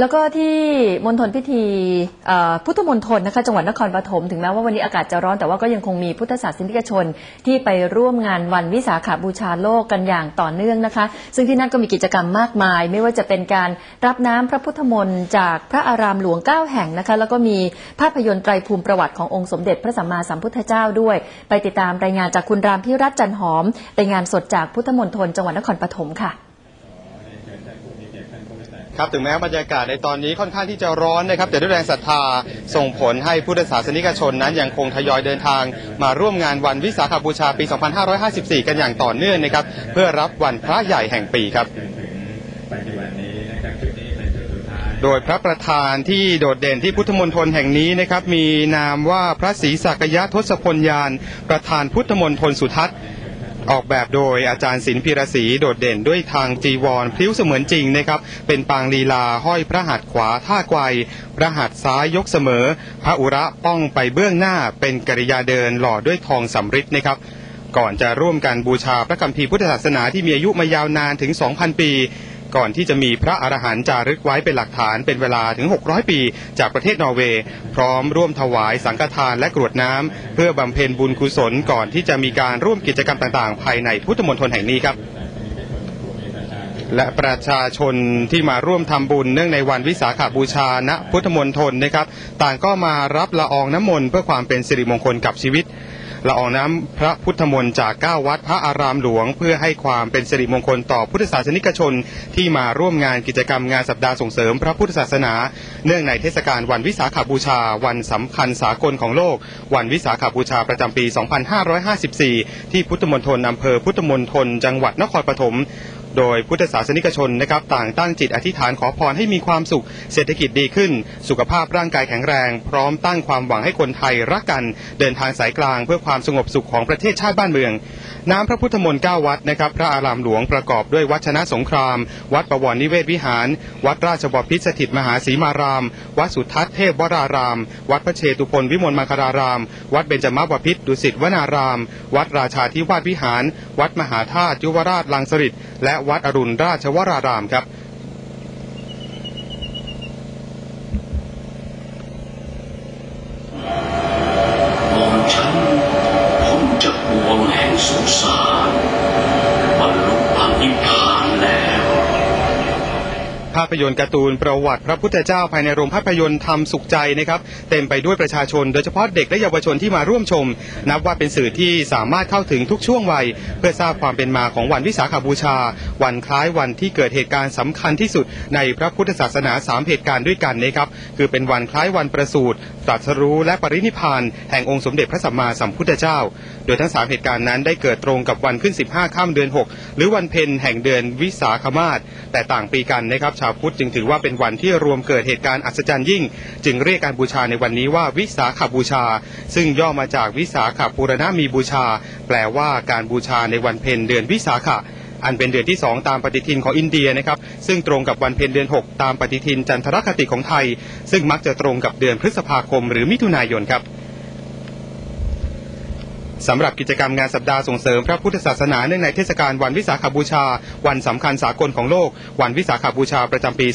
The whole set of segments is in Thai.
แล้วก็ที่มณฑลพิธีพุทธมณฑลนะคะจังหวัดนครปฐมถึงแม้ว่าวันนี้อากาศจะร้อนแต่ว่าก็ยังคงมีพุทธศาสนิกชน ที่ไปร่วมงานวันวิสาขาบูชาโลกกันอย่างต่อเนื่องนะคะ ซึ่งที่นั่นก็มีกิจกรรมมากมาย ไม่ว่าจะเป็นการรับน้ำพระพุทธมนต์จากพระอารามหลวงเก้าแห่งนะคะแล้วก็มีภาพยนตร์ไตรภูมิประวัติขององค์สมเด็จพระสัมมาสัมพุทธเจ้าด้วย ไปติดตามรายงานจากคุณรามพิรัตจันหอมรายงานสดจากพุทธมณฑลจังหวัดนครปฐมค่ะ ครับถึงแม้บรรยากาศในตอนนี้ค่อนข้างที่จะร้อนนะครับ แต่ด้วยแรงศรัทธาส่งผลให้พุทธศาสนิกชนนั้นยังคงทยอยเดินทาง มาร่วมงานวันวิสาขบูชาปี 2554 กันอย่างต่อเนื่องนะครับ เพื่อรับวันพระใหญ่แห่งปีครับโดยพระประธานที่โดดเด่นที่พุทธมณฑลแห่งนี้นะครับ มีนามว่าพระศรีสักยะทศพลยาน ประธานพุทธมณฑลสุทัศน์ ออกแบบโดยอาจารย์ศิลป์พีระศรีโดดเด่นด้วยทางจีวรพลิ้วเสมือนจริงนะครับ เป็นปางลีลาห้อยพระหัตถ์ขวาท่าไกวพระหัตถ์ซ้ายยกเสมอ พระอุระป้องไปเบื้องหน้าเป็นกริยาเดินหล่อด้วยทองสำริดนะครับก่อนจะร่วมกันบูชาพระคัมภีร์พุทธศาสนาที่มีอายุมายาวนานถึง 2,000 ปี ก่อนที่จะมีพระอรหันต์จารึกไว้เป็นหลักฐานเป็นเวลาถึง 600 ปี จากประเทศนอร์เวย์พร้อมร่วมถวายสังฆทานและกรวดน้ำเพื่อบำเพ็ญบุญกุศลก่อนที่จะมีการร่วมกิจกรรมต่างๆ ภายในพุทธมณฑลแห่งนี้ครับและประชาชนที่มาร่วมทำบุญเนื่องในวันวิสาขบูชาณพุทธมณฑลนะครับ ต่างก็มารับละอองน้ำมนต์เพื่อความเป็นสิริมงคลกับชีวิต ละอองน้ำพระพุทธมนต์จาก 9 วัดพระอารามหลวง เพื่อให้ความเป็นสิริมงคลต่อพุทธศาสนิกชน ที่มาร่วมงานกิจกรรมงานสัปดาห์ส่งเสริมพระพุทธศาสนา เนื่องในเทศกาลวันวิสาขบูชา วันสำคัญสากลของโลก วันวิสาขบูชาประจำปี 2554 ที่พุทธมณฑลอำเภอพุทธมณฑลจังหวัดนครปฐม โดยพุทธศาสนิกชนนะครับต่างตั้งจิตอธิษฐานขอพรให้มีความสุขเศรษฐกิจดีขึ้น สุขภาพร่างกายแข็งแรง พร้อมตั้งความหวังให้คนไทยรักกัน เดินทางสายกลางเพื่อความสงบสุขของประเทศชาติบ้านเมือง น้ำพระพุทธมนต์9วัดนะครับพระอารามหลวงประกอบด้วยวัดชนะสงคราม วัดประวรนิเวศวิหาร วัดราชบพิตรสถิตมหาศรีมาราม วัดสุทัศน์เทพวราราม วัดพระเชตุพนวิมลมังคลาราม วัดเบญจมบพิตรดุสิตวนาราม วัดราชาธิวาสวิหาร วัดมหาธาตุยุวราชลังสฤษและวัดอรุณราชวรารามครับ ภาพยนตร์การ์ตูนประวัติพระพุทธเจ้าภายในโรงภาพยนตร์ทำสุขใจนะครับเต็มไปด้วยประชาชน โดยเฉพาะเด็กและเยาวชนที่มาร่วมชม นับว่าเป็นสื่อที่สามารถเข้าถึงทุกช่วงวัย เพื่อทราบความเป็นมาของวันวิสาขบูชา วันคล้ายวันที่เกิดเหตุการณ์สำคัญที่สุดในพระพุทธศาสนาสามเหตุการณ์ด้วยกันนะครับคือเป็นวันคล้ายวันประสูติตรัสรู้และปรินิพานแห่งองค์สมเด็จพระสัมมาสัมพุทธเจ้า โดยทั้งสามเหตุการณ์นั้นได้เกิดตรงกับวันขึ้น 15ค่ำเดือน 6 หรือวันเพ็ญแห่งเดือนวิสาขมาศแต่ต่างปีกันนะครับชาวพุทธจึงถือว่าเป็นวันที่รวมเกิดเหตุการณ์อัศจรรย์ยิ่ง จึงเรียกการบูชาในวันนี้ว่าวิสาขบูชา ซึ่งย่อมาจากวิสาขบูรณมีบูชา แปลว่าการบูชาในวันเพ็ญเดือนวิสาขะอันเป็นเดือนที่ 2 ตามปฏิทินของอินเดียนะครับซึ่งตรงกับวันเพ็ญเดือน 6 ตามปฏิทินจันทรคติของไทย ซึ่งมักจะตรงกับเดือนพฤษภาคมหรือมิถุนายนครับ สำหรับกิจกรรมงานสัปดาห์ส่งเสริมพระพุทธศาสนาเนื่องในเทศกาลวันวิสาขบูชา วันสำคัญสากลของโลก วันวิสาขบูชาประจำปี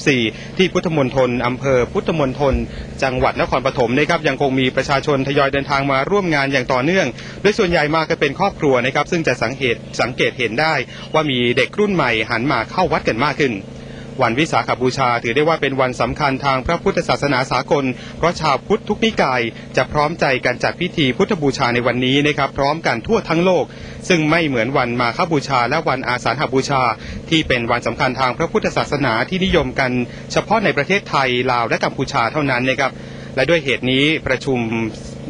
2554 ที่พุทธมณฑลอำเภอพุทธมณฑลจังหวัดนครปฐมนะครับยังคงมีประชาชนทยอยเดินทางมาร่วมงานอย่างต่อเนื่อง โดยส่วนใหญ่มากันเป็นครอบครัวนะครับซึ่งจะสังเกตสังเกตเห็นได้ว่ามีเด็กรุ่นใหม่หันมาเข้าวัดกันมากขึ้น วันวิสาขบูชาถือได้ว่าเป็นวันสำคัญทางพระพุทธศาสนาสากล เพราะชาวพุทธทุกนิกาย จะพร้อมใจกันจัดพิธีพุทธบูชาในวันนี้นะครับพร้อมกันทั่วทั้งโลก ซึ่งไม่เหมือนวันมาฆบูชาและวันอาสาฬหบูชา ที่เป็นวันสำคัญทางพระพุทธศาสนาที่นิยมกัน เฉพาะในประเทศไทยลาวและกัมพูชาเท่านั้นนะครับและด้วยเหตุนี้ประชุม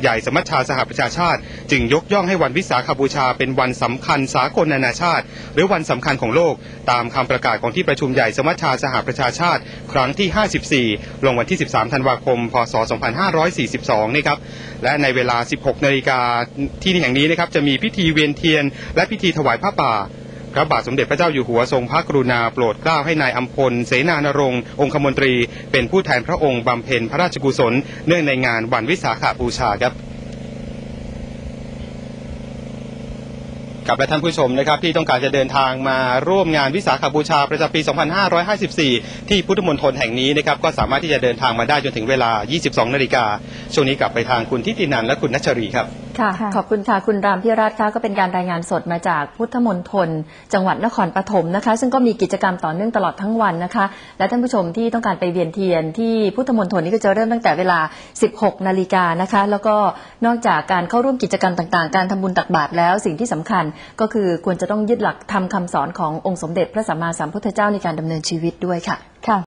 ใหญ่สมัชชาสหประชาชาติ จึงยกย่องให้วันวิสาขบูชาเป็นวันสำคัญสากลนานาชาติ หรือวันสำคัญของโลก ตามคำประกาศของที่ประชุมใหญ่สมัชชาสหประชาชาติ ครั้งที่ 54 ลงวันที่ 13 ธันวาคม พศ 2542 นะครับ และในเวลา 16 นาฬิกาที่แห่งนี้นะครับจะมีพิธีเวียนเทียน และพิธีถวายผ้าป่า พระบาทสมเด็จพระเจ้าอยู่หัวทรงพระกรุณาโปรดเกล้าให้นายอัมพล เสนานรงค์องคมนตรี เป็นผู้แทนพระองค์บำเพ็ญพระราชกุศล เนื่องในงานวันวิสาขบูชาครับกับและท่านผู้ชมนะครับที่ต้องการจะเดินทางมาร่วมงานวิสาขบูชาประจำปี 2554 ที่พุทธมณฑลแห่งนี้นะครับก็สามารถที่จะเดินทางมาได้จนถึงเวลา 22 นาฬิกาช่วงนี้กลับไปทางคุณทิตินันและคุณนัชรีครับ ค่ะค่ะขอบคุณค่ะ คุณรามพิราชค่ะก็เป็นการรายงานสดมาจากพุทธมณฑลจังหวัดนครปฐมนะคะ ซึ่งก็มีกิจกรรมต่อเนื่องตลอดทั้งวันนะคะ และท่านผู้ชมที่ต้องการไปเวียนเทียนที่พุทธมณฑลนี้ก็จะเริ่มตั้งแต่เวลา 16 นาฬิกานะคะ แล้วก็นอกจากการเข้าร่วมกิจกรรมต่างๆ การทำบุญตักบาตรแล้วสิ่งที่สำคัญก็คือควรจะต้องยึดหลักทำคำสอนขององค์สมเด็จพระสัมมาสัมพุทธเจ้าในการดำเนินชีวิตด้วยค่ะค่ะ